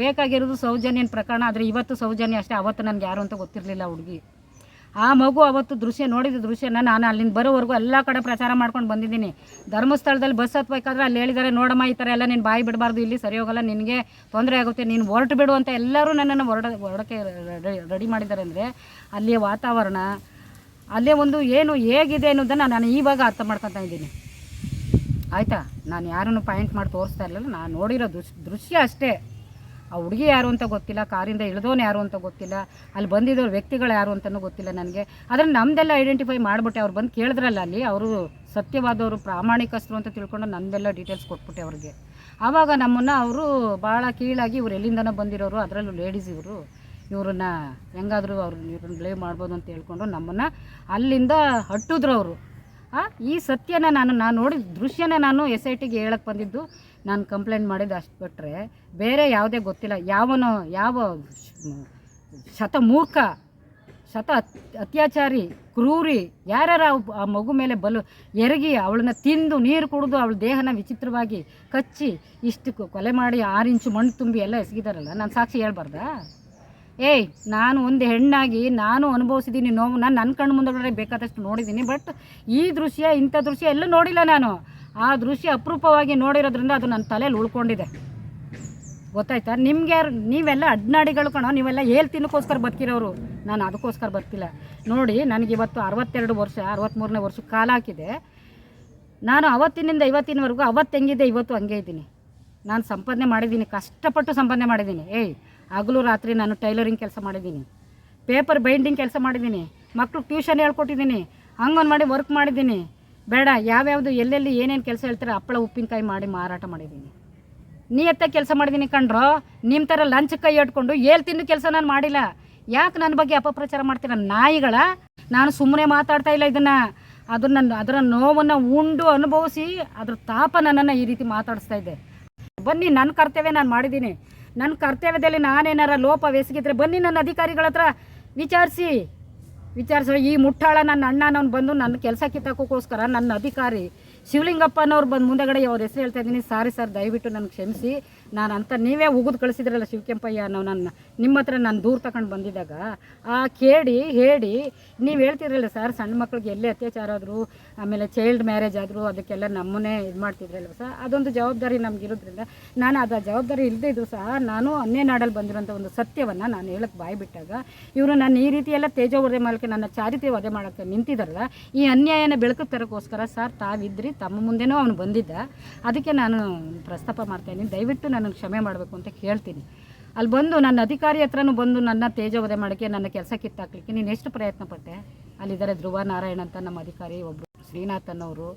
ಬೇಕಾಗಿರೋದು ಸೌಜನ್ಯನ ಪ್ರಕರಣ, ಆದರೆ ಇವತ್ತು ಸೌಜನ್ಯ ಅಷ್ಟೇ, ಅವತ್ತು ನನಗೆ ಯಾರು ಅಂತ ಗೊತ್ತಿರಲಿಲ್ಲ ಹುಡುಗಿ. ಆ ಮಗು ಅವತ್ತು ದೃಶ್ಯ, ನೋಡಿದ ದೃಶ್ಯನ ನಾನು ಅಲ್ಲಿಂದ ಬರೋವರೆಗೂ ಎಲ್ಲ ಕಡೆ ಪ್ರಚಾರ ಮಾಡ್ಕೊಂಡು ಬಂದಿದ್ದೀನಿ. ಧರ್ಮಸ್ಥಳದಲ್ಲಿ ಬಸ್ ಹತ್ಬೇಕಾದ್ರೆ ಅಲ್ಲಿ ಹೇಳಿದ್ದಾರೆ, ನೋಡಮ್ಮ, ಈ ಥರ ಎಲ್ಲ ನೀನು ಬಾಯಿ ಬಿಡಬಾರ್ದು, ಇಲ್ಲಿ ಸರಿ ಹೋಗಲ್ಲ, ನಿನಗೆ ತೊಂದರೆ ಆಗುತ್ತೆ, ನೀನು ಹೊರಟು ಬಿಡು ಅಂತ ಎಲ್ಲರೂ ನನ್ನನ್ನು ಹೊರಡ, ಹೊರಡಕ್ಕೆ ರೆಡಿ ಮಾಡಿದ್ದಾರೆ ಅಂದರೆ ಅಲ್ಲಿಯ ವಾತಾವರಣ, ಅಲ್ಲೇ ಒಂದು ಏನು ಹೇಗಿದೆ ಅನ್ನೋದನ್ನು ನಾನು ಈವಾಗ ಅರ್ಥ ಮಾಡ್ಕೊತಾ ಇದ್ದೀನಿ. ಆಯಿತಾ? ನಾನು ಯಾರನ್ನು ಪಾಯಿಂಟ್ ಮಾಡಿ ತೋರಿಸ್ತಾ ಇರಲಿಲ್ಲ, ನಾನು ನೋಡಿರೋ ದೃಶ್, ದೃಶ್ಯ ಅಷ್ಟೇ. ಆ ಹುಡುಗಿ ಯಾರು ಅಂತ ಗೊತ್ತಿಲ್ಲ, ಕಾರಿಂದ ಇಳಿದೋನು ಯಾರು ಅಂತ ಗೊತ್ತಿಲ್ಲ, ಅಲ್ಲಿ ಬಂದಿದ್ದವ್ರು ವ್ಯಕ್ತಿಗಳು ಯಾರು ಅಂತಲೂ ಗೊತ್ತಿಲ್ಲ ನನಗೆ. ಆದರೆ ನಮ್ಮದೆಲ್ಲ ಐಡೆಂಟಿಫೈ ಮಾಡಿಬಿಟ್ಟೆ, ಅವ್ರು ಬಂದು ಕೇಳಿದ್ರಲ್ಲ ಅಲ್ಲಿ, ಅವರು ಸತ್ಯವಾದವರು, ಪ್ರಾಮಾಣಿಕಸ್ಥರು ಅಂತ ತಿಳ್ಕೊಂಡು ನಮ್ಮದೆಲ್ಲ ಡೀಟೇಲ್ಸ್ ಕೊಟ್ಬಿಟ್ಟೆ ಅವ್ರಿಗೆ. ಆವಾಗ ನಮ್ಮನ್ನು ಅವರು ಭಾಳ ಕೀಳಾಗಿ ಇವ್ರು ಎಲ್ಲಿಂದನೋ ಬಂದಿರೋರು, ಅದರಲ್ಲೂ ಲೇಡೀಸ್ ಇವರು. ಇವ್ರನ್ನ ಹೆಂಗಾದರೂ ಅವ್ರು ಇವ್ರನ್ನ ಬ್ಲೇವ್ ಮಾಡ್ಬೋದು ಅಂತ ಹೇಳ್ಕೊಂಡು ನಮ್ಮನ್ನು ಅಲ್ಲಿಂದ ಹಟ್ಟಿದ್ರು ಅವರು. ಈ ಸತ್ಯನ ನಾನು ನಾನು ನೋಡಿದ ದೃಶ್ಯನ ನಾನು ಎಸ್ ಐ ಟಿಗೆ ಹೇಳಕ್ಕೆ ಬಂದಿದ್ದು ನಾನು ಕಂಪ್ಲೇಂಟ್ ಮಾಡಿದ್ದು ಅಷ್ಟು ಬಿಟ್ಟರೆ ಬೇರೆ ಯಾವುದೇ ಗೊತ್ತಿಲ್ಲ. ಯಾವನೋ, ಯಾವ ಶತ ಮೂರ್ಖ, ಶತ ಅತ್- ಅತ್ಯಾಚಾರಿ, ಕ್ರೂರಿ, ಯಾರ್ಯಾರ ಆ ಮಗು ಮೇಲೆ ಬಲು ಎರಗಿ ಅವಳನ್ನ ತಿಂದು ನೀರು ಕುಡಿದು ಅವಳ ದೇಹನ ವಿಚಿತ್ರವಾಗಿ ಕಚ್ಚಿ ಇಷ್ಟು ಕೊಲೆ ಮಾಡಿ ಆರು ಇಂಚು ಮಣ್ಣು ತುಂಬಿ ಎಲ್ಲ ಎಸಗಿದಾರಲ್ಲ. ನಾನು ಸಾಕ್ಷಿ ಹೇಳ್ಬಾರ್ದಾ? ಏಯ್, ನಾನು ಒಂದು ಹೆಣ್ಣಾಗಿ ನಾನು ಅನುಭವಿಸಿದ್ದೀನಿ ನೋವು. ನಾನು ನನ್ನ ಕಣ್ಣು ಮುಂದೆ ಬೇಕಾದಷ್ಟು ನೋಡಿದ್ದೀನಿ ಬಟ್ ಈ ದೃಶ್ಯ, ಇಂಥ ದೃಶ್ಯ ಎಲ್ಲ ನೋಡಿಲ್ಲ ನಾನು. ಆ ದೃಶ್ಯ ಅಪರೂಪವಾಗಿ ನೋಡಿರೋದ್ರಿಂದ ಅದು ನನ್ನ ತಲೆಯಲ್ಲಿ ಉಳ್ಕೊಂಡಿದೆ. ಗೊತ್ತಾಯ್ತಾ? ನಿಮಗೆ ನೀವೆಲ್ಲ ಅಡ್ನಾಡಿಗಳು ಕಣೋ, ನೀವೆಲ್ಲ ಹೇಳಿ ತಿನ್ನಕ್ಕೋಸ್ಕರ ಬದುಕಿರೋರು. ನಾನು ಅದಕ್ಕೋಸ್ಕರ ಬರ್ತಿಲ್ಲ ನೋಡಿ, ನನಗೆ ಇವತ್ತು ಅರವತ್ತೆರಡು ವರ್ಷ ಅರವತ್ತ್ಮೂರನೇ ವರ್ಷ ಕಾಲ ಹಾಕಿದೆ. ನಾನು ಅವತ್ತಿನಿಂದ ಇವತ್ತಿನವರೆಗೂ ಅವತ್ತು ಹೆಂಗಿದ್ದೆ ಇವತ್ತು ಹಂಗೆ ಇದ್ದೀನಿ. ನಾನು ಸಂಪಾದನೆ ಮಾಡಿದ್ದೀನಿ, ಕಷ್ಟಪಟ್ಟು ಸಂಪಾದನೆ ಮಾಡಿದ್ದೀನಿ. ಏಯ್, ಹಗಲು ರಾತ್ರಿ ನಾನು ಟೈಲರಿಂಗ್ ಕೆಲಸ ಮಾಡಿದ್ದೀನಿ. ಪೇಪರ್ ಬೈಂಡಿಂಗ್ ಕೆಲಸ ಮಾಡಿದ್ದೀನಿ. ಮಕ್ಳಿಗೆ ಟ್ಯೂಷನ್ ಹೇಳ್ಕೊಟ್ಟಿದ್ದೀನಿ. ಹಂಗೊಂದು ಮಾಡಿ ವರ್ಕ್ ಮಾಡಿದ್ದೀನಿ. ಬೇಡ, ಯಾವ್ಯಾವುದು, ಎಲ್ಲೆಲ್ಲಿ ಏನೇನು ಕೆಲಸ ಹೇಳ್ತಾರೆ, ಹಪ್ಪಳ ಉಪ್ಪಿನಕಾಯಿ ಮಾಡಿ ಮಾರಾಟ ಮಾಡಿದ್ದೀನಿ. ನೀ ಎತ್ತ ಕೆಲಸ ಮಾಡಿದ್ದೀನಿ ಕಣ್ರೋ ನಿಮ್ಮ ಥರ ಲಂಚ್ ಕೈ ಇಟ್ಕೊಂಡು ಏಳು ತಿಂದು ಕೆಲಸ ನಾನು ಮಾಡಿಲ್ಲ. ಯಾಕೆ ನನ್ನ ಬಗ್ಗೆ ಅಪಪ್ರಚಾರ ಮಾಡ್ತೀರ ನಾಯಿಗಳ? ನಾನು ಸುಮ್ಮನೆ ಮಾತಾಡ್ತಾ ಇಲ್ಲ ಇದನ್ನು. ಅದನ್ನ ಅದರ ನೋವನ್ನು ಉಂಡು ಅನುಭವಿಸಿ, ಅದ್ರ ತಾಪ ನನ್ನನ್ನು ಈ ರೀತಿ ಮಾತಾಡಿಸ್ತಾ ಇದ್ದೆ. ಬನ್ನಿ ನನ್ನ ಕರ್ತವ್ಯ ನಾನು ಮಾಡಿದ್ದೀನಿ. ನನ್ನ ಕರ್ತವ್ಯದಲ್ಲಿ ನಾನೇನಾರ ಲೋಪವೆಸಗಿದ್ರೆ ಬನ್ನಿ ನನ್ನ ಅಧಿಕಾರಿಗಳ ಹತ್ರ ವಿಚಾರಿಸಿ. ವಿಚಾರಿಸೋ ಈ ಮುಟ್ಟಾಳ ನನ್ನ ಅಣ್ಣನವ್ನು ಬಂದು ನನ್ನ ಕೆಲಸ ಕಿತ್ತಕ್ಕೋಸ್ಕರ ನನ್ನ ಅಧಿಕಾರಿ ಶಿವಲಿಂಗಪ್ಪನವ್ರು ಬಂದು ಮುಂದೆಗಡೆ ಅವ್ರ ಹೆಸರು ಹೇಳ್ತಾ ಇದ್ದೀನಿ. ಸಾರಿ ಸರ್ ದಯವಿಟ್ಟು ನನಗೆ ಕ್ಷಮಿಸಿ. ನಾನು ಅಂತ ನೀವೇ ಉಗಿದು ಕಳಿಸಿದ್ರಲ್ಲ ಶಿವಕೆಂಪಯ್ಯ ಅನ್ನೋ ನನ್ನ ನಿಮ್ಮ ಹತ್ರ ನಾನು ದೂರ ತಗೊಂಡು ಬಂದಿದ್ದಾಗ, ಆ ಕೇಳಿ ಹೇಳಿ, ನೀವು ಹೇಳ್ತಿದ್ರಲ್ಲ ಸರ್ ಸಣ್ಣ ಮಕ್ಳಿಗೆ ಎಲ್ಲೇ ಅತ್ಯಾಚಾರ ಆದರೂ, ಆಮೇಲೆ ಚೈಲ್ಡ್ ಮ್ಯಾರೇಜ್ ಆದರೂ ಅದಕ್ಕೆಲ್ಲ ನಮ್ಮನ್ನೇ ಇದು ಮಾಡ್ತಿದ್ರಲ್ಲ ಸರ್? ಅದೊಂದು ಜವಾಬ್ದಾರಿ ನಮಗಿರೋದ್ರಿಂದ ನಾನು ಅದು ಜವಾಬ್ದಾರಿ ಇಲ್ಲದೇ ಇದ್ರು ಸಹ ನಾನು ಅನ್ನೇ ನಾಡಲ್ಲಿ ಬಂದಿರೋಂಥ ಒಂದು ಸತ್ಯವನ್ನು ನಾನು ಹೇಳಕ್ಕೆ ಬಾಯಿ ಬಿಟ್ಟಾಗ, ಇವರು ನಾನು ಈ ರೀತಿ ಎಲ್ಲ ತೇಜೋವಧೆ ಮಾಡಲಿಕ್ಕೆ ನನ್ನ ಚಾರಿತ್ರ್ಯ ವಧೆ ಮಾಡೋಕ್ಕೆ ನಿಂತಿದ್ದಾರಲ್ಲ ಈ ಅನ್ಯಾಯನ ಬೆಳಕು ತರೋಕ್ಕೋಸ್ಕರ ಸರ್ ತಾವಿದ್ರಿ, ತಮ್ಮ ಮುಂದೆನೂ ಅವನು ಬಂದಿದ್ದ. ಅದಕ್ಕೆ ನಾನು ಪ್ರಸ್ತಾಪ ಮಾಡ್ತಾಯಿದ್ದೀನಿ ದಯವಿಟ್ಟು ನನಗೆ ಕ್ಷಮೆ ಮಾಡಬೇಕು ಅಂತ ಕೇಳ್ತೀನಿ. ಅಲ್ಲಿ ಬಂದು ನನ್ನ ಅಧಿಕಾರಿ ಹತ್ರನೂ ಬಂದು ನನ್ನ ತೇಜೋವದೆ ಮಾಡೋಕ್ಕೆ ನನ್ನ ಕೆಲಸ ಕಿತ್ತಾಕ್ಲಿಕ್ಕೆ ನೀನು ಎಷ್ಟು ಪ್ರಯತ್ನ ಪಟ್ಟೆ ಅಲ್ಲಿದ್ದಾರೆ ಧ್ರುವ ನಾರಾಯಣ ಅಂತ ನಮ್ಮ ಅಧಿಕಾರಿ ಒಬ್ಬರು ಶ್ರೀನಾಥ್ ಅನ್ನೋರು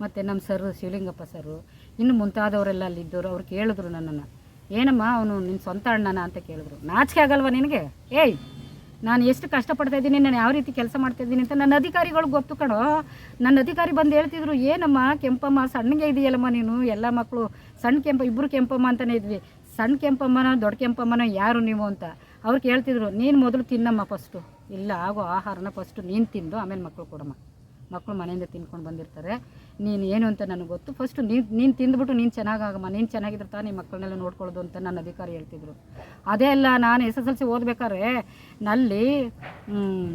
ಮತ್ತು ನಮ್ಮ ಸರ್ ಶಿವಲಿಂಗಪ್ಪ ಸರು, ಇನ್ನು ಮುಂತಾದವರೆಲ್ಲ ಅಲ್ಲಿದ್ದವರು, ಅವ್ರು ಕೇಳಿದ್ರು ನನ್ನನ್ನು. ಏನಮ್ಮ ಅವನು ನಿನ್ನ ಸ್ವಂತ ಅಣ್ಣನ ಅಂತ ಕೇಳಿದ್ರು. ನಾಚಿಕೆ ಆಗಲ್ವಾ ನಿನಗೆ? ಏಯ್! ನಾನು ಎಷ್ಟು ಕಷ್ಟಪಡ್ತಾ ಇದ್ದೀನಿ, ನಾನು ಯಾವ ರೀತಿ ಕೆಲಸ ಮಾಡ್ತಾ ಇದ್ದೀನಿ ಅಂತ ನನ್ನ ಅಧಿಕಾರಿಗಳು ಗೊತ್ತು ಕಣೋ. ನನ್ನ ಅಧಿಕಾರಿ ಬಂದು ಹೇಳ್ತಿದ್ರು, ಏನಮ್ಮ, ಕೆಂಪಮ್ಮ, ಸಣ್ಣಗೆ ಇದೆಯಲ್ಲಮ್ಮ ನೀನು? ಎಲ್ಲ ಮಕ್ಕಳು ಸಣ್ಣ ಕೆಂಪ ಇಬ್ಬರು ಕೆಂಪಮ್ಮ ಅಂತಲೇ ಇದ್ವಿ. ಸಣ್ಣ ಕೆಂಪಮ್ಮನ, ದೊಡ್ಡ ಕೆಂಪಮ್ಮನ ಯಾರು ನೀವು ಅಂತ? ಅವ್ರು ಕೇಳ್ತಿದ್ರು, ನೀನು ಮೊದಲು ತಿನ್ನಮ್ಮ ಫಸ್ಟು ಇಲ್ಲ, ಆಗೋ ಆಹಾರನ ಫಸ್ಟು ನೀನು ತಿಂದು, ಆಮೇಲೆ ಮಕ್ಕಳು ಕೊಡಮ್ಮ. ಮಕ್ಕಳು ಮನೆಯಿಂದ ತಿನ್ಕೊಂಡು ಬಂದಿರ್ತಾರೆ. ನೀನು ಏನು ಅಂತ ನನಗೆ ಗೊತ್ತು. ಫಸ್ಟು ನೀನು ನೀನು ತಿಂದ್ಬಿಟ್ಟು ನೀನು ಚೆನ್ನಾಗಾಗಮ್ಮ. ನೀನು ಚೆನ್ನಾಗಿದ್ರೆ ತಾನೇ ಮಕ್ಕಳನ್ನೆಲ್ಲ ನೋಡ್ಕೊಳ್ಳೋದು ಅಂತ ನನ್ನ ಅಧಿಕಾರಿ ಹೇಳ್ತಿದ್ರು. ಅದೇ ಅಲ್ಲ, ನಾನು ಎಸ್ ಎಸ್ ಎಲ್ ಸಿ ಓದ್ಬೇಕಾದ್ರೆ ನಲ್ಲಿ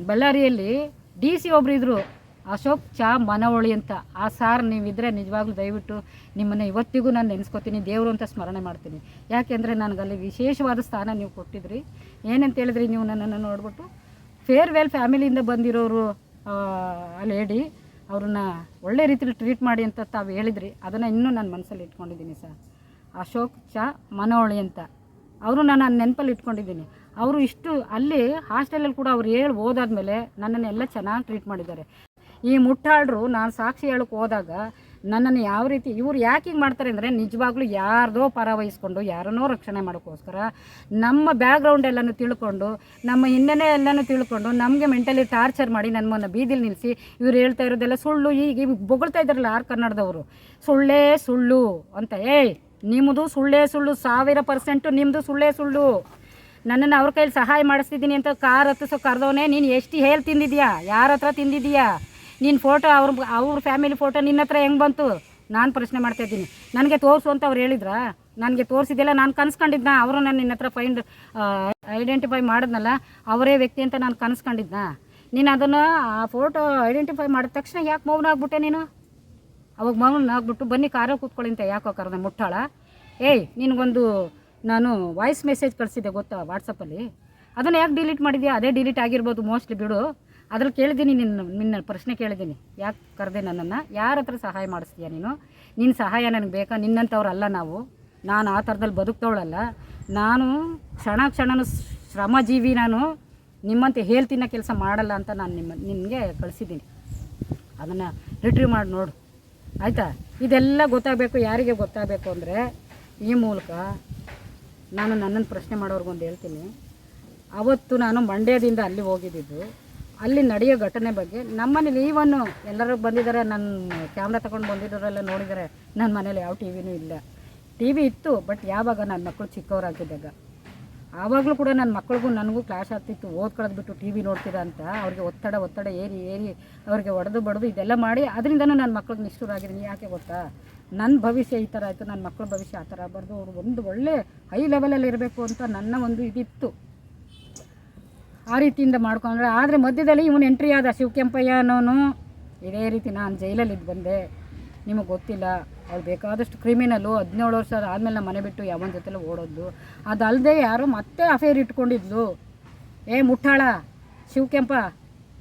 ಬಳ್ಳಾರಿಯಲ್ಲಿ ಡಿ ಸಿ ಒಬ್ರು ಇದ್ದರು ಅಶೋಕ್ ಚಾ ಮನವೊಳಿ ಅಂತ. ಆ ಸಾರ್ ನೀವಿದ್ರೆ ನಿಜವಾಗ್ಲೂ ದಯವಿಟ್ಟು ನಿಮ್ಮನ್ನು ಇವತ್ತಿಗೂ ನಾನು ನೆನೆಸ್ಕೊತೀನಿ. ದೇವರು ಅಂತ ಸ್ಮರಣೆ ಮಾಡ್ತೀನಿ. ಯಾಕೆಂದರೆ ನನಗಲ್ಲಿ ವಿಶೇಷವಾದ ಸ್ಥಾನ ನೀವು ಕೊಟ್ಟಿದ್ರಿ. ಏನಂತ ಹೇಳಿದ್ರಿ ನೀವು ನನ್ನನ್ನು ನೋಡ್ಬಿಟ್ಟು? ಫೇರ್ವೆಲ್ ಫ್ಯಾಮಿಲಿಯಿಂದ ಬಂದಿರೋರು. ಲೇಡಿ, ಅವ್ರನ್ನ ಒಳ್ಳೆ ರೀತಿಲಿ ಟ್ರೀಟ್ ಮಾಡಿ ಅಂತ ತಾವು ಹೇಳಿದ್ರಿ. ಅದನ್ನು ಇನ್ನೂ ನಾನು ಮನಸ್ಸಲ್ಲಿ ಇಟ್ಕೊಂಡಿದ್ದೀನಿ ಸರ್. ಅಶೋಕ್ ಚಾ ಮನೋಳಿ ಅಂತ. ಅವರು ನಾನು ನೆನಪಲ್ಲಿ ಇಟ್ಕೊಂಡಿದ್ದೀನಿ. ಅವರು ಇಷ್ಟು ಅಲ್ಲಿ ಹಾಸ್ಟೆಲಲ್ಲಿ ಕೂಡ ಅವ್ರು ಹೇಳಿ ಓದಾದ್ಮೇಲೆ ನನ್ನನ್ನು ಎಲ್ಲ ಚೆನ್ನಾಗಿ ಟ್ರೀಟ್ ಮಾಡಿದ್ದಾರೆ. ಈ ಮುಟ್ಟಾಳರು ನಾನು ಸಾಕ್ಷಿ ಹೇಳಕ್ಕೆ ಹೋದಾಗ ನನ್ನನ್ನು ಯಾವ ರೀತಿ ಇವ್ರು ಯಾಕೆ ಹಿಂಗೆ ಮಾಡ್ತಾರೆ ಅಂದರೆ ನಿಜವಾಗ್ಲೂ ಯಾರ್ದೋ ಪರ ವಹಿಸ್ಕೊಂಡು ಯಾರನ್ನೋ ರಕ್ಷಣೆ ಮಾಡೋಕ್ಕೋಸ್ಕರ ನಮ್ಮ ಬ್ಯಾಕ್ಗ್ರೌಂಡ್ ಎಲ್ಲನೂ ತಿಳ್ಕೊಂಡು, ನಮ್ಮ ಹಿನ್ನೆಲೆ ಎಲ್ಲನೂ ತಿಳ್ಕೊಂಡು, ನಮಗೆ ಮೆಂಟಲಿ ಟಾರ್ಚರ್ ಮಾಡಿ ನಮ್ಮನ್ನು ಬೀದಿಲಿ ನಿಲ್ಲಿಸಿ ಇವ್ರು ಹೇಳ್ತಾ ಇರೋದೆಲ್ಲ ಸುಳ್ಳು ಈಗ ಬೊಗಳ್ತಾ ಇದ್ದಾರಲ್ಲ ಆರ್ ಕನ್ನಡದವರು. ಸುಳ್ಳೇ ಸುಳ್ಳು ಅಂತ, ಏಯ್ ನಿಮ್ಮದು ಸುಳ್ಳೇ ಸುಳ್ಳು, ಸಾವಿರ ಪರ್ಸೆಂಟು ನಿಮ್ಮದು ಸುಳ್ಳೇ ಸುಳ್ಳು. ನನ್ನನ್ನು ಅವ್ರ ಕೈಲಿ ಸಹಾಯ ಮಾಡಿಸ್ತಿದ್ದೀನಿ ಅಂತ ಕಾರ್ ಹತ್ತಿಸೋ ಕರೆದವನೇ ನೀನು ಎಷ್ಟು ಹೇಳಿ ತಿಂದಿದ್ಯಾ? ಯಾರ ಹತ್ರ ತಿಂದಿದ್ದೀಯಾ ನಿನ್ನ ಫೋಟೋ ಅವ್ರ ಅವ್ರ ಫ್ಯಾಮಿಲಿ ಫೋಟೋ ನಿನ್ನ ಹತ್ರ ಹೆಂಗೆ ಬಂತು? ನಾನು ಪ್ರಶ್ನೆ ಮಾಡ್ತಾ ಇದ್ದೀನಿ. ನನಗೆ ತೋರಿಸು ಅಂತ ಅವ್ರು ಹೇಳಿದ್ರಾ? ನನಗೆ ತೋರಿಸಿದ್ದಿಲ್ಲ ನಾನು ಕನ್ಸ್ಕೊಂಡಿದ್ನ? ಅವರು ನಾನು ನಿನ್ನ ಹತ್ರ ಫೈಂಡ್ ಐಡೆಂಟಿಫೈ ಮಾಡಿದ್ನಲ್ಲ, ಅವರೇ ವ್ಯಕ್ತಿ ಅಂತ ನಾನು ಕನ್ಸ್ಕೊಂಡಿದ್ನ? ನೀನು ಅದನ್ನು ಆ ಫೋಟೋ ಐಡೆಂಟಿಫೈ ಮಾಡಿದ ತಕ್ಷಣ ಯಾಕೆ ಮೌನ ಆಗ್ಬಿಟ್ಟೆ ನೀನು? ಅವಾಗ ಮೌನ ಆಗ್ಬಿಟ್ಟು ಬನ್ನಿ ಕಾರೋ ಕೂತ್ಕೊಳ್ಳಿ ಅಂತ ಯಾಕೋ ಕರೆದ ಮುಟ್ಟಾಳ. ಏಯ್, ನಿನಗೊಂದು ನಾನು ವಾಯ್ಸ್ ಮೆಸೇಜ್ ಕಳಿಸಿದ್ದೆ ಗೊತ್ತಾ ವಾಟ್ಸಪ್ಪಲ್ಲಿ ಅದನ್ನು ಯಾಕೆ ಡಿಲೀಟ್ ಮಾಡಿದ್ಯಾ? ಅದೇ ಡಿಲೀಟ್ ಆಗಿರ್ಬೋದು ಮೋಸ್ಟ್ಲಿ ಬಿಡು. ಅದ್ರಲ್ಲಿ ಕೇಳಿದ್ದೀನಿ ನಿನ್ನ ನಿನ್ನ ಪ್ರಶ್ನೆ ಕೇಳಿದ್ದೀನಿ. ಯಾಕೆ ಕರೆದೆ ನನ್ನನ್ನು? ಯಾರ ಹತ್ರ ಸಹಾಯ ಮಾಡಿಸ್ತೀಯ ನೀನು? ನಿನ್ನ ಸಹಾಯ ನನಗೆ ಬೇಕಾ? ನಿನ್ನಂಥವ್ರಲ್ಲ ನಾವು. ನಾನು ಆ ಥರದಲ್ಲಿ ಬದುಕ್ತವಳಲ್ಲ ನಾನು ಕ್ಷಣ ಕ್ಷಣನೂ ಶ್ರಮಜೀವಿ ನಾನು. ನಿಮ್ಮಂತೆ ಹೇಳ್ತಿನ್ನ ಕೆಲಸ ಮಾಡಲ್ಲ ಅಂತ ನಾನು ನಿಮ್ಮ ನಿಮಗೆ ಕಳಿಸಿದ್ದೀನಿ. ಅದನ್ನು ರಿಟ್ರೀವ್ ಮಾಡಿ ನೋಡು. ಆಯಿತಾ? ಇದೆಲ್ಲ ಗೊತ್ತಾಗಬೇಕು, ಯಾರಿಗೆ ಗೊತ್ತಾಗಬೇಕು ಅಂದರೆ ಈ ಮೂಲಕ ನಾನು ನನ್ನನ್ನು ಪ್ರಶ್ನೆ ಮಾಡೋರ್ಗೊಂದು ಹೇಳ್ತೀನಿ. ಅವತ್ತು ನಾನು ಮಂಡ್ಯದಿಂದ ಅಲ್ಲಿ ಹೋಗಿದ್ದಿದ್ದು ಅಲ್ಲಿ ನಡೆಯೋ ಘಟನೆ ಬಗ್ಗೆ ನಮ್ಮನೇಲಿ ಈವನ್ನು ಎಲ್ಲರೂ ಬಂದಿದ್ದಾರೆ ನನ್ನ ಕ್ಯಾಮ್ರಾ ತಗೊಂಡು ಬಂದಿದ್ದವರೆಲ್ಲ ನೋಡಿದರೆ ನನ್ನ ಮನೇಲಿ ಯಾವ ಟಿ ವಿನೂ ಇಲ್ಲ. ಟಿ ವಿ ಇತ್ತು ಬಟ್ ಯಾವಾಗ ನನ್ನ ಮಕ್ಕಳು ಚಿಕ್ಕವರಾಗಿದ್ದಾಗ. ಆವಾಗಲೂ ಕೂಡ ನನ್ನ ಮಕ್ಳಿಗೂ ನನಗೂ ಕ್ಲಾಶ್ ಆಗ್ತಿತ್ತು, ಓದ್ಕೊಳ್ಳೋದು ಬಿಟ್ಟು ಟಿ ವಿ ನೋಡ್ತೀರಾ ಅಂತ. ಅವ್ರಿಗೆ ಒತ್ತಡ ಒತ್ತಡ ಏರಿ ಏರಿ ಅವ್ರಿಗೆ ಒಡೆದು ಬಡ್ದು ಇದೆಲ್ಲ ಮಾಡಿ, ಅದರಿಂದನೂ ನನ್ನ ಮಕ್ಳಿಗೆ ನಿಷ್ಠುರಾಗಿದ್ದೀನಿ. ಯಾಕೆ ಗೊತ್ತಾ? ನನ್ನ ಭವಿಷ್ಯ ಈ ಥರ ಆಯಿತು ನನ್ನ ಮಕ್ಕಳ ಭವಿಷ್ಯ ಆ ಥರ ಆಗಬಾರ್ದು. ಅವರು ಒಂದು ಒಳ್ಳೆ ಹೈ ಲೆವೆಲಲ್ಲಿ ಇರಬೇಕು ಅಂತ ನನ್ನ ಒಂದು ಇದಿತ್ತು. ಆ ರೀತಿಯಿಂದ ಮಾಡ್ಕೊಂಡ್ರೆ, ಆದರೆ ಮಧ್ಯದಲ್ಲಿ ಇವನು ಎಂಟ್ರಿ ಆದ ಶಿವಕೆಂಪಯ್ಯ ಅನ್ನೋನು ಇದೇ ರೀತಿ ನಾನು ಜೈಲಲ್ಲಿ ಇದ್ದು ಬಂದೆ. ನಿಮಗೆ ಗೊತ್ತಿಲ್ಲ ಅವ್ರು ಬೇಕಾದಷ್ಟು ಕ್ರಿಮಿನಲ್ಲು ಹದಿನೇಳು ವರ್ಷ ಆದಮೇಲೆ ನಮ್ಮ ಮನೆ ಬಿಟ್ಟು ಯಾವನ ಜೊತೆಲ್ಲ ಓಡೋದು ಅದಲ್ಲದೆ ಯಾರು ಮತ್ತೆ ಅಫೇರ್ ಇಟ್ಕೊಂಡಿದ್ಲು. ಏ ಮುಟ್ಟಾಳ ಶಿವಕೆಂಪ,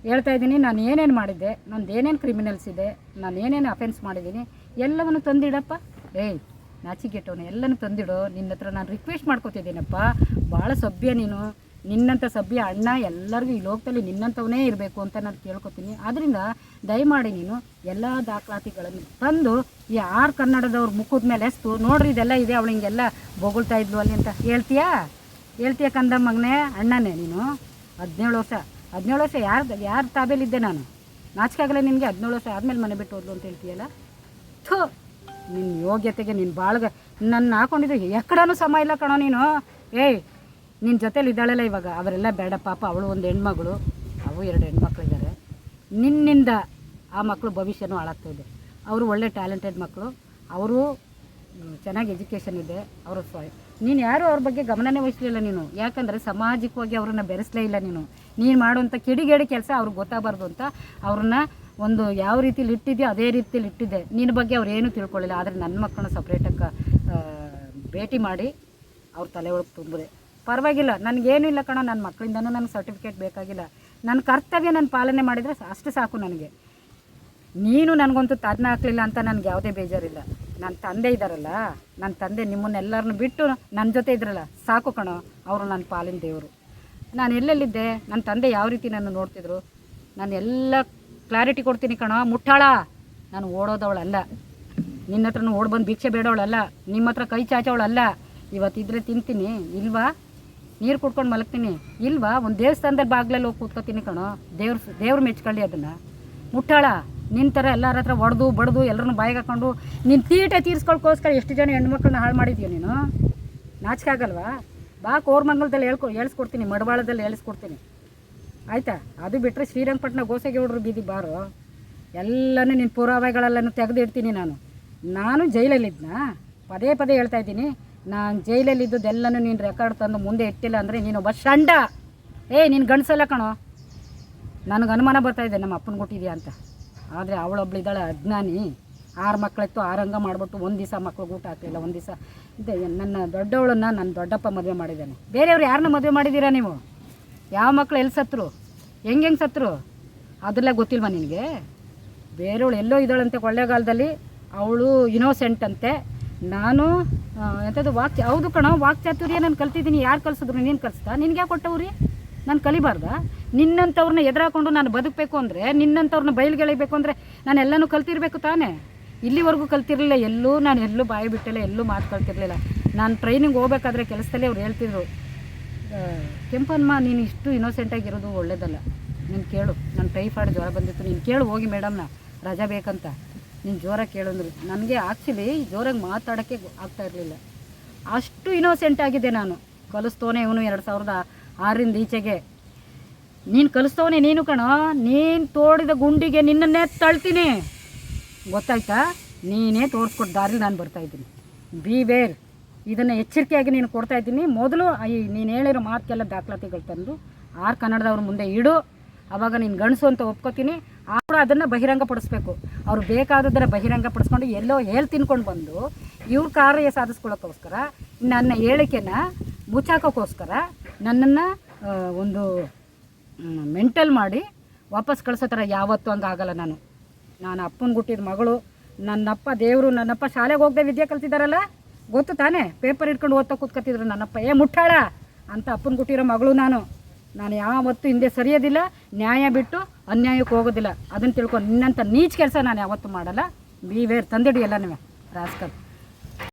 ಹೇಳ್ತಾ ಇದ್ದೀನಿ, ನಾನು ಏನೇನು ಮಾಡಿದ್ದೆ, ನಂದು ಏನೇನು ಕ್ರಿಮಿನಲ್ಸ್ ಇದೆ, ನಾನು ಏನೇನು ಅಫೆನ್ಸ್ ಮಾಡಿದ್ದೀನಿ, ಎಲ್ಲವನ್ನು ತಂದಿಡಪ್ಪ? ಏಯ್ ನಾಚಿಗೆಟ್ಟವನು ಎಲ್ಲನೂ ತಂದಿಡು ನಿನ್ನ ಹತ್ರ ನಾನು ರಿಕ್ವೆಸ್ಟ್ ಮಾಡ್ಕೊತಿದ್ದೀನಪ್ಪ ಭಾಳ ಸಭ್ಯ ನೀನು. ನಿನ್ನಂಥ ಸಭ್ಯ ಅಣ್ಣ ಎಲ್ಲರಿಗೂ ಈ ಲೋಕದಲ್ಲಿ ನಿನ್ನಂಥವನೇ ಇರಬೇಕು ಅಂತ ನಾನು ಕೇಳ್ಕೊತೀನಿ. ಆದ್ದರಿಂದ ದಯಮಾಡಿ ನೀನು ಎಲ್ಲ ದಾಖಲಾತಿಗಳನ್ನು ತಂದು ಈ ಆರ್ ಕನ್ನಡದವ್ರ ಮುಖದ ಮೇಲೆ ಎಸ್ತು. ನೋಡ್ರಿ ಇದೆಲ್ಲ ಇದೆ, ಅವಳು ಹಿಂಗೆಲ್ಲ ಬೊಗಳ್ತಾ ಇದ್ಲು ಅಲ್ಲಿ ಅಂತ. ಹೇಳ್ತೀಯಾ? ಹೇಳ್ತೀಯ ಕಂದ ಮಗನೇ? ಅಣ್ಣನೇ ನೀನು? ಹದಿನೇಳು ವರ್ಷ. ಹದಿನೇಳು ವರ್ಷ ಯಾರು ಯಾರು ತಾಬೇಲಿದ್ದೆ ನಾನು? ನಾಚಿಕೆ ಆಗಲೇ ನಿನಗೆ ಹದಿನೇಳು ವರ್ಷ ಆದಮೇಲೆ ಮನೆ ಬಿಟ್ಟು ಹೋದ್ಲು ಅಂತ ಹೇಳ್ತೀಯಲ್ಲ? ಥು! ನಿನ್ನ ಯೋಗ್ಯತೆಗೆ ನಿನ್ನ ಬಾಳ್ಗ ನನ್ನ ಹಾಕೊಂಡಿದ್ದು ಎಕ್ಕಡನೂ ಸಮ ಇಲ್ಲ ಕಣೋ ನೀನು. ಏಯ್ ನಿನ್ನ ಜೊತೇಲಿ ಇದ್ದಾಳಲ್ಲ ಇವಾಗ. ಅವರೆಲ್ಲ ಬೇಡ, ಪಾಪ ಅವಳು ಒಂದು ಹೆಣ್ಮಗಳು. ಅವು ಎರಡು ಹೆಣ್ಮಕ್ಳಿದ್ದಾರೆ ನಿನ್ನಿಂದ ಆ ಮಕ್ಕಳು ಭವಿಷ್ಯನೂ ಹಾಳಾಗ್ತಾ ಇದೆ. ಅವರು ಒಳ್ಳೆ ಟ್ಯಾಲೆಂಟೆಡ್ ಮಕ್ಕಳು ಅವರು ಚೆನ್ನಾಗಿ ಎಜುಕೇಷನ್ ಇದೆ. ಅವರು ಸ್ವ, ನೀನು ಯಾರು ಅವ್ರ ಬಗ್ಗೆ ಗಮನನೇ ವಹಿಸಲಿಲ್ಲ ನೀನು. ಯಾಕಂದರೆ ಸಾಮಾಜಿಕವಾಗಿ ಅವ್ರನ್ನ ಬೆರೆಸಲೇ ಇಲ್ಲ ನೀನು. ನೀನು ಮಾಡುವಂಥ ಕಿಡಿಗೇಡಿ ಕೆಲಸ ಅವ್ರಿಗೆ ಗೊತ್ತಾಗಬಾರ್ದು ಅಂತ ಅವ್ರನ್ನ ಒಂದು ಯಾವ ರೀತಿಲಿ ಇಟ್ಟಿದೆಯೋ ಅದೇ ರೀತಿಲಿ ಇಟ್ಟಿದ್ದೆ. ನಿನ್ನ ಬಗ್ಗೆ ಅವ್ರು ಏನೂ ತಿಳ್ಕೊಳ್ಳಿಲ್ಲ ಆದರೆ ನನ್ನ ಮಕ್ಕಳನ್ನ ಸಪ್ರೇಟಾಗಿ ಭೇಟಿ ಮಾಡಿ ಅವ್ರ ತಲೆ ಒಳಗೆ ತುಂಬಿದೆ. ಪರವಾಗಿಲ್ಲ, ನನಗೇನು ಇಲ್ಲ ಕಣ ನನ್ನ ಮಕ್ಕಳಿಂದನೂ ನನಗೆ ಸರ್ಟಿಫಿಕೇಟ್ ಬೇಕಾಗಿಲ್ಲ. ನನ್ನ ಕರ್ತವ್ಯ ನಾನು ಪಾಲನೆ ಮಾಡಿದರೆ ಅಷ್ಟು ಸಾಕು ನನಗೆ. ನೀನು ನನಗಂತೂ ತಜ್ಞ ಹಾಕಲಿಲ್ಲ ಅಂತ ನನಗೆ ಯಾವುದೇ ಬೇಜಾರಿಲ್ಲ. ನನ್ನ ತಂದೆ ಇದ್ದಾರಲ್ಲ ನನ್ನ ತಂದೆ ನಿಮ್ಮನ್ನೆಲ್ಲರನ್ನು ಬಿಟ್ಟು ನನ್ನ ಜೊತೆ ಇದ್ರಲ್ಲ, ಸಾಕು ಕಣೋ, ಅವರು ನನ್ನ ಪಾಲಿನ ದೇವರು. ನಾನು ಎಲ್ಲೆಲ್ಲಿದ್ದೆ ನನ್ನ ತಂದೆ ಯಾವ ರೀತಿ ನನ್ನ ನೋಡ್ತಿದ್ರು? ನಾನು ಎಲ್ಲ ಕ್ಲಾರಿಟಿ ಕೊಡ್ತೀನಿ ಕಣೋ, ಮುಟ್ಟಾಳ. ನಾನು ಓಡೋದವಳಲ್ಲ. ನಿನ್ನ ಹತ್ರನೂ ಓಡ್ ಬಂದು ಭಿಕ್ಷೆ ಬೇಡವಳಲ್ಲ. ನಿಮ್ಮ ಹತ್ರ ಕೈ ಚಾಚವಳಲ್ಲ. ಇವತ್ತಿದ್ರೆ ತಿಂತೀನಿ, ಇಲ್ವಾ? ನೀರು ಕುಡ್ಕೊಂಡು ಮಲಗ್ತೀನಿ. ಇಲ್ವಾ? ಒಂದು ದೇವಸ್ಥಾನದಲ್ಲಿ ಬಾಗ್ಲಲ್ಲಿ ಹೋಗಿ ಕೂತ್ಕೋತೀನಿ ಕಣೋ. ದೇವ್ರ ದೇವ್ರು ಮೆಚ್ಕೊಳ್ಳಿ ಅದನ್ನು. ಮುಟ್ಟಾಳ ನಿನ್ನ ಥರ ಎಲ್ಲರ ಹತ್ರ ಒಡ್ದು, ಬಡ್ದು ಎಲ್ಲರನ್ನು ಬಾಯಿಗೆ ಹಾಕೊಂಡು ನಿನ್ನ ತೀಟೆ ತೀರಿಸ್ಕೊಳ್ಕೋಸ್ಕರ ಎಷ್ಟು ಜನ ಹೆಣ್ಮಕ್ಳನ್ನ ಹಾಳು ಮಾಡಿದ್ಯೋ ನೀನು? ನಾಚಿಕೆ ಆಗಲ್ವಾ? ಬಾ, ಕೋರ್ಮಂಗಲದಲ್ಲಿ ಹೇಳ್ಕೊ, ಹೇಳ್ಸ್ಕೊಡ್ತೀನಿ, ಮಡವಾಳದಲ್ಲಿ ಹೇಳಿಸ್ಕೊಡ್ತೀನಿ. ಆಯಿತಾ? ಅದು ಬಿಟ್ಟರೆ ಶ್ರೀರಂಗಪಟ್ಟಣ ಗೋಸೆಗೌಡರು ಬೀದಿ ಬಾರು. ಎಲ್ಲನೂ ನಿನ್ನ ಪುರಾವೆಗಳೆಲ್ಲನೂ ತೆಗೆದಿಡ್ತೀನಿ ನಾನು. ನಾನು ಜೈಲಲ್ಲಿದ್ದನಾ ಪದೇ ಪದೇ ಹೇಳ್ತಾ ಇದ್ದೀನಿ. ನಾನು ಜೈಲಲ್ಲಿದ್ದದ್ದೆಲ್ಲನೂ ನೀನು ರೆಕಾರ್ಡ್ ತಂದು ಮುಂದೆ ಇಟ್ಟಿಲ್ಲ ಅಂದರೆ ನೀನೊಬ್ಬ ಷಂಡ. ಏ, ನೀನು ಗಂಡಸಲ್ಲ ಕಣೋ. ನನಗೆ ಅನುಮಾನ ಬರ್ತಾ ಇದೆ, ನಮ್ಮ ಅಪ್ಪನ ಕೊಟ್ಟಿದ್ಯಾ ಅಂತ. ಆದರೆ ಅವಳೊಬ್ಳಿದ್ದಾಳೆ ಅಜ್ಞಾನಿ. ಆರು ಮಕ್ಕಳಿತ್ತು ಆರಂಗ ಮಾಡಿಬಿಟ್ಟು ಒಂದು ದಿವಸ ಮಕ್ಳಿಗೆ ಊಟ ಹಾಕಲಿಲ್ಲ, ಒಂದು ದಿವಸ. ಇದೆ, ನನ್ನ ದೊಡ್ಡವಳನ್ನ ನನ್ನ ದೊಡ್ಡಪ್ಪ ಮದುವೆ ಮಾಡಿದ್ದಾನೆ. ಬೇರೆಯವ್ರು ಯಾರನ್ನ ಮದುವೆ ಮಾಡಿದ್ದೀರಾ ನೀವು? ಯಾವ ಮಕ್ಳು ಎಲ್ಲಿ ಸತ್ರು? ಹೆಂಗೆ ಹೆಂಗೆ ಸತ್ರು? ಅದೆಲ್ಲ ಗೊತ್ತಿಲ್ವ ನಿನಗೆ? ಬೇರೆಯವಳು ಎಲ್ಲೋ ಇದ್ದಾಳಂತೆ, ಕೊಳ್ಳೆಗಾಲದಲ್ಲಿ. ಅವಳು ಇನೋಸೆಂಟ್ ಅಂತೆ. ನಾನು ಎಂಥದ್ದು ವಾಕ್ ಹೌದು ಕಣ ವಾಕ್ ಚಾತುರ್ಯ ನಾನು ಕಲ್ತಿದ್ದೀನಿ, ಯಾರು ಕಲಿಸಿದ್ರು, ನೀನು ಕಲಿಸ್ತಾ ನಿನ್ಗೆ ಯಾಕೆ ಕೊಟ್ಟವ್ರಿ? ನಾನು ಕಲಿಬಾರ್ದ? ನಿನ್ನಂಥವ್ರನ್ನ ಎದುರಾಕೊಂಡು ನಾನು ಬದುಕಬೇಕು ಅಂದರೆ ನಿನ್ನಂಥವ್ರನ್ನ ಬಯಲ್ಗೆಳಿಬೇಕು ಅಂದರೆ ನಾನು ಎಲ್ಲನೂ ಕಲ್ತಿರ್ಬೇಕು ತಾನೇ? ಇಲ್ಲಿವರೆಗೂ ಕಲ್ತಿರಲಿಲ್ಲ, ಎಲ್ಲೂ ನಾನು ಎಲ್ಲೂ ಬಾಯಿ ಬಿಟ್ಟಿಲ್ಲ, ಎಲ್ಲೂ ಮಾತು ಕಲ್ತಿರಲಿಲ್ಲ. ನಾನು ಟ್ರೈನಿಂಗ್ ಹೋಗ್ಬೇಕಾದ್ರೆ ಕೆಲಸದಲ್ಲಿ ಅವ್ರು ಹೇಳ್ತಿದ್ರು ಕೆಂಪನ್ಮ, ನೀನು ಇಷ್ಟು ಇನ್ನೋಸೆಂಟಾಗಿರೋದು ಒಳ್ಳೇದಲ್ಲ. ನೀನು ಕೇಳು ನನ್ನ ಟೈಫಾಯ್ಡ್ ಜ್ವರ ಬಂದಿತ್ತು, ನೀನು ಕೇಳು, ಹೋಗಿ ಮೇಡಮ್ನ ರಜಾ ಬೇಕಂತ. ನೀನು ಜೋರ ಕೇಳೋಂದ್ರೆ ನನಗೆ ಆ್ಯಕ್ಚುಲಿ ಜೋರಾಗಿ ಮಾತಾಡೋಕ್ಕೆ ಆಗ್ತಾ ಇರಲಿಲ್ಲ. ಅಷ್ಟು ಇನೋಸೆಂಟ್ ಆಗಿದೆ ನಾನು. ಕಲಿಸ್ತವನೇ ಇವನು ಎರಡು ಸಾವಿರದ ಆರರಿಂದ ಈಚೆಗೆ. ನೀನು ಕಲಿಸ್ತವನೆ ನೀನು ಕಣೋ, ನೀನು ತೋಡಿದ ಗುಂಡಿಗೆ ನಿನ್ನನ್ನೇ ತಳ್ತೀನಿ. ಗೊತ್ತಾಯ್ತಾ? ನೀನೇ ತೋರಿಸ್ಕೊಟ್ಟು ದಾರಿಲಿ ನಾನು ಬರ್ತಾಯಿದ್ದೀನಿ ಬಿ ವೇರ್ ಇದನ್ನು ಎಚ್ಚರಿಕೆಯಾಗಿ ನೀನು ಕೊಡ್ತಾ ಇದ್ದೀನಿ. ಮೊದಲು ಈ ನೀನು ಹೇಳಿರೋ ಮಾತಿಗೆಲ್ಲ ದಾಖಲಾತಿಗಳು ತಂದು ಆರು ಕನ್ನಡದವ್ರ ಮುಂದೆ ಇಡು. ಆವಾಗ ನೀನು ಗಂಡಸು ಅಂತ ಒಪ್ಕೋತೀನಿ. ಆದರೂ ಅದನ್ನು ಬಹಿರಂಗಪಡಿಸ್ಬೇಕು. ಅವ್ರು ಬೇಕಾದದನ್ನು ಬಹಿರಂಗಪಡಿಸ್ಕೊಂಡು ಎಲ್ಲೋ ಹೇಳಿ ತಿನ್ಕೊಂಡು ಬಂದು ಇವ್ರ ಕಾರ್ಯ ಸಾಧಿಸ್ಕೊಳ್ಳೋಕ್ಕೋಸ್ಕರ ನನ್ನ ಹೇಳಿಕೆನ ಮುಚ್ಚಾಕೋಕ್ಕೋಸ್ಕರ ನನ್ನನ್ನು ಒಂದು ಮೆಂಟಲ್ ಮಾಡಿ ವಾಪಸ್ ಕಳಿಸೋ ಥರ ಯಾವತ್ತೂ ಹಂಗೆ ಆಗಲ್ಲ ನಾನು. ನಾನು ಅಪ್ಪನ ಹುಟ್ಟಿದ ಮಗಳು, ನನ್ನಪ್ಪ ದೇವರು, ನನ್ನಪ್ಪ ಶಾಲೆಗೆ ಹೋಗದೆ ವಿದ್ಯೆ ಕಲ್ತಿದ್ದಾರಲ್ಲ ಗೊತ್ತು ತಾನೇ? ಪೇಪರ್ ಇಟ್ಕೊಂಡು ಓದ್ತಾ ಕೂತ್ಕೊತಿದ್ರು ನನ್ನಪ್ಪ. ಏ ಮುಟ್ಟಾಳ ಅಂತ ಅಪ್ಪನ ಗುಟ್ಟಿರೋ ಮಗಳು ನಾನು. ನಾನು ಯಾವತ್ತೂ ಹಿಂದೆ ಸರಿಯೋದಿಲ್ಲ, ನ್ಯಾಯ ಬಿಟ್ಟು ಅನ್ಯಾಯಕ್ಕೆ ಹೋಗೋದಿಲ್ಲ. ಅದನ್ನು ತಿಳ್ಕೊಂಡು ನಿನ್ನಂಥ ನೀಚ್ ಕೆಲಸ ನಾನು ಯಾವತ್ತೂ ಮಾಡಲ್ಲ. ಬಿ ವೇರ್ ತಂದಿಡಿ ಎಲ್ಲ ನೀವು ರಾಸ್ಕಲ್